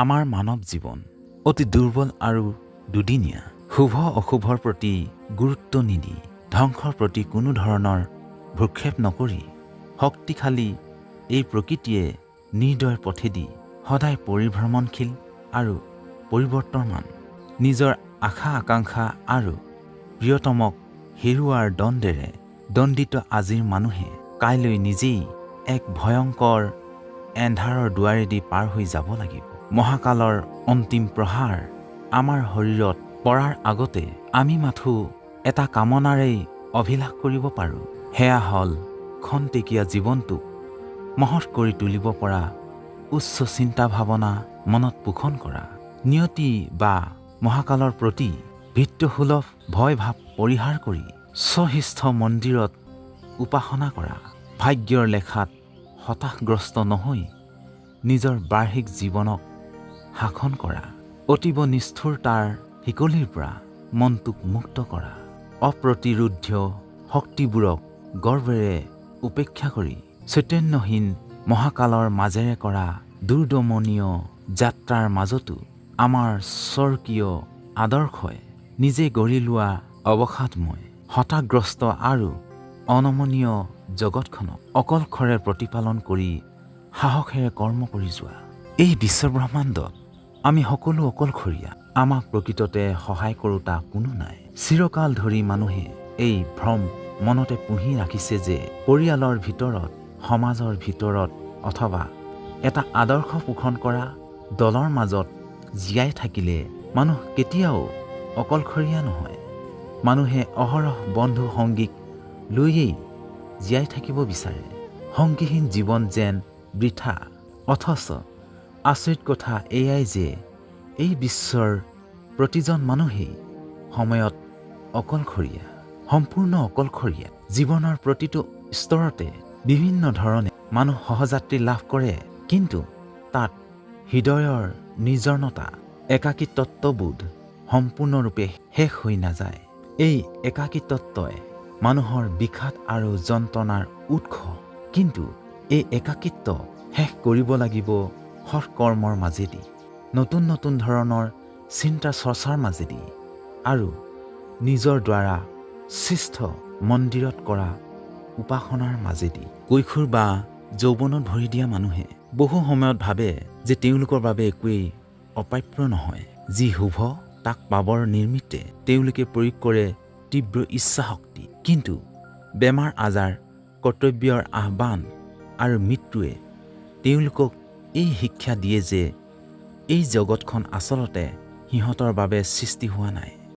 আমাৰ মানৱ জীৱন অতি দুৰ্বল আৰু দুদিনীয়া। শুভ অশুভৰ প্ৰতি গুৰুত্ব নিদি ধ্বংসৰ প্ৰতি কোনো ধৰণৰ ভ্ৰক্ষেপ নকৰি শক্তিশালী এই প্ৰকৃতিয়ে নিৰ্দয় পথেদি সদায় পৰিভ্ৰমণশীল আৰু পৰিৱৰ্তনমান। নিজৰ আশা আকাংক্ষা আৰু প্ৰিয়তমক হেৰুৱাৰ দণ্ডেৰে দণ্ডিত আজিৰ মানুহে কাইলৈ নিজেই এক ভয়ংকৰ এন্ধাৰৰ দুৱাৰেদি পাৰ হৈ যাব লাগিব। মহাকালৰ অন্তিম প্ৰহাৰ আমাৰ শৰীৰত পৰাৰ আগতে আমি মাথো এটা কামনাৰেই অভিলাষ কৰিব পাৰোঁ। সেয়া হ'ল খন্তেকীয়া জীৱনটোক মহৎ কৰি তুলিব পৰা উচ্চ চিন্তা ভাৱনা মনত পোষণ কৰা। নিয়তি বা মহাকালৰ প্ৰতি ভিত্তসুলভ ভয় ভাৱ পৰিহাৰ কৰি স্বশিষ্ঠ মন্দিৰত উপাসনা কৰা। ভাগ্যৰ লেখাত হতাশগ্ৰস্ত নহৈ নিজৰ বাৰ্ষিক জীৱনক শাসন কৰা অতীব নিষ্ঠুৰতাৰ শিকলিৰ পৰা মনটোক মুক্ত কৰা। অপ্ৰতিৰোধ্য শক্তিবোৰক গৰ্বেৰে উপেক্ষা কৰি চৈতন্যহীন মহাকালৰ মাজেৰে কৰা দুৰ্দমনীয় যাত্ৰাৰ মাজতো আমাৰ স্বৰ্গীয় আদৰ্শই নিজে গঢ়ি লোৱা অৱসাদময় হতাগ্ৰস্ত আৰু অনমনীয় জগতখনক অকলশৰে প্ৰতিপালন কৰি সাহসেৰে কৰ্ম কৰি যোৱা। এই বিশ্বব্ৰহ্মাণ্ডত আমি সকলো অকলশৰীয়া। আমাক প্ৰকৃততে সহায় কৰোতা কোনো নাই। চিৰকাল ধৰি মানুহে এই ভ্ৰম মনতে পুহি ৰাখিছে যে পৰিয়ালৰ ভিতৰত সমাজৰ ভিতৰত অথবা এটা আদৰ্শ পোষণ কৰা দলৰ মাজত জীয়াই থাকিলে মানুহ কেতিয়াও অকলশৰীয়া নহয়। মানুহে অহৰহ বন্ধু সংগীক লৈয়েই জীয়াই থাকিব বিচাৰে। সংগীহীন জীৱন যেন বৃথা অথচ আচৰিত কথা এয়াই যে এই বিশ্বৰ প্ৰতিজন মানুহেই সময়ত অকলশৰীয়া সম্পূৰ্ণ অকলশৰীয়া জীৱনৰ প্ৰতিটো স্তৰতে বিভিন্ন ধৰণে মানুহ সহযাত্ৰী লাভ কৰে। কিন্তু তাত হৃদয়ৰ নিৰ্জনতা একাকীতত্ববোধ সম্পূৰ্ণৰূপে শেষ হৈ নাযায়। এই একাকীতত্বই মানুহৰ বিষাদ আৰু যন্ত্ৰণাৰ উৎস। কিন্তু এই একাকিত্ব শেষ কৰিব লাগিব সৎকৰ্মৰ মাজেদি নতুন নতুন ধৰণৰ চিন্তা চৰ্চাৰ মাজেদি আৰু নিজৰ দ্বাৰা সৃষ্ট মন্দিৰত কৰা উপাসনাৰ মাজেদি কৈশোৰ বা যৌৱনত ভৰি দিয়া মানুহে বহু সময়ত ভাবে যে তেওঁলোকৰ বাবে একোৱেই অপ্ৰাপ্য নহয়। যি শুভ তাক পাবৰ নিমিত্তে তেওঁলোকে প্ৰয়োগ কৰে তীব্ৰ ইচ্ছা শক্তি কিন্তু বেমাৰ আজাৰ কৰ্তব্যৰ আহ্বান আৰু মৃত্যুৱে তেওঁলোকক এই শিক্ষা দিয়ে যে এই জগতখন আচলতে সিহঁতৰ বাবে সৃষ্টি হোৱা নাই।